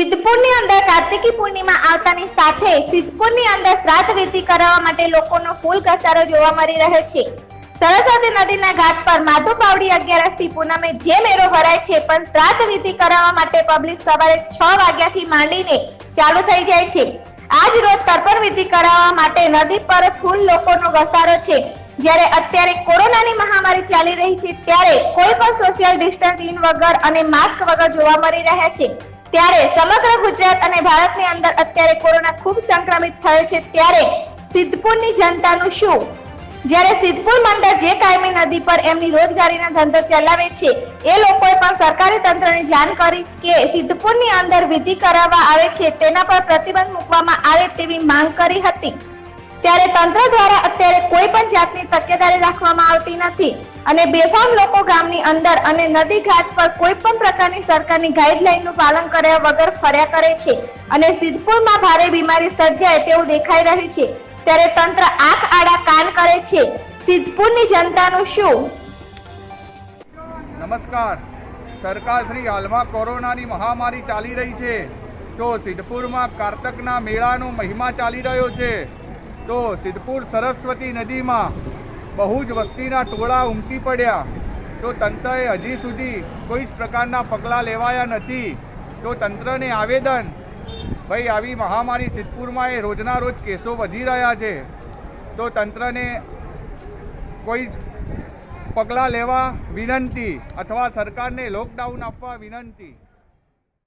સિદ્ધપુરની અંદર કાર્તિકી પૂર્ણિમા આવતાની સાથે સિદ્ધપુરની અંદર શ્રાદ્ધ વિધિ કરાવવા માટે લોકોનો ફૂલ ઘસારો જોવા મળી રહ્યો છે. સરસ્વતી નદીના ઘાટ પર માધુ પાવડી અગિયારસથી પૂનમે જે મેળો ભરાય છે પણ શ્રાદ્ધ વિધિ કરાવવા માટે પબ્લિક સવારે છ વાગ્યાથી માંડીને ચાલુ થઈ જાય છે. આજ રોજ તર્પણ વિધિ કરાવવા માટે નદી પર ફૂલ લોકોનો ઘસારો છે. જ્યારે અત્યારે કોરોનાની મહામારી ચાલી રહી છે ત્યારે કોઈ પણ સોશિયલ ડિસ્ટન્સિંગ વગર અને માસ્ક વગર જોવા મળી રહ્યા છે. ત્યારે સમગ્ર ગુજરાત અને ભારતની અંદર અત્યારે કોરોના ખૂબ સંક્રમિત થયો છે. ત્યારે સિદ્ધપુરની જનતાનું શું? જ્યારે સિદ્ધપુર મંડળ જે કાયમી નદી પર એમની રોજગારીનો ધંધો ચલાવે છે, એ લોકોએ પણ સરકારી તંત્રને જાણ કરી કે સિદ્ધપુરની અંદર વિધિ કરાવવા આવે છે, તેના પર પ્રતિબંધ મૂકવામાં આવે તેવી માંગ કરી હતી. ત્યારે તંત્ર દ્વારા અત્યારે કોઈ પણ જાતની તકેદારી રાખવામાં આવતી નથી. અને બેફામ લોકો ગામની અંદર અને નદી ઘાટ પર કોઈ પણ પ્રકારની સરકારની ગાઈડલાઈનનું પાલન કર્યા વગર ફર્યા કરે છે. અને સિદ્ધપુરમાં ભારે બીમારી સર્જાય તેવું દેખાઈ રહ્યું છે. ત્યારે તંત્ર આંખ આડા કાન કરે છે. સિદ્ધપુરની જનતાનું શું? નમસ્કાર. સરકાર શ્રી હાલમાં કોરોનાની મહામારી ચાલી રહી છે. તો સિદ્ધપુરમાં કારતકના મેળાનો મહિમા ચાલી રહ્યો છે. તો સિદ્ધપુર સરસ્વતી નદીમાં બહુ જ વસ્તીના ટોળા ઉમટી પડ્યા. તો તંત્રએ હજી સુધી કોઈ જ પ્રકારના પગલાં લેવાયા નથી. તો તંત્રને આવેદન, ભાઈ, આવી મહામારી સિદ્ધપુરમાં એ રોજના રોજ કેસો વધી રહ્યા છે. તો તંત્રને કોઈ જ પગલાં લેવા વિનંતી અથવા સરકારને લોકડાઉન આપવા વિનંતી.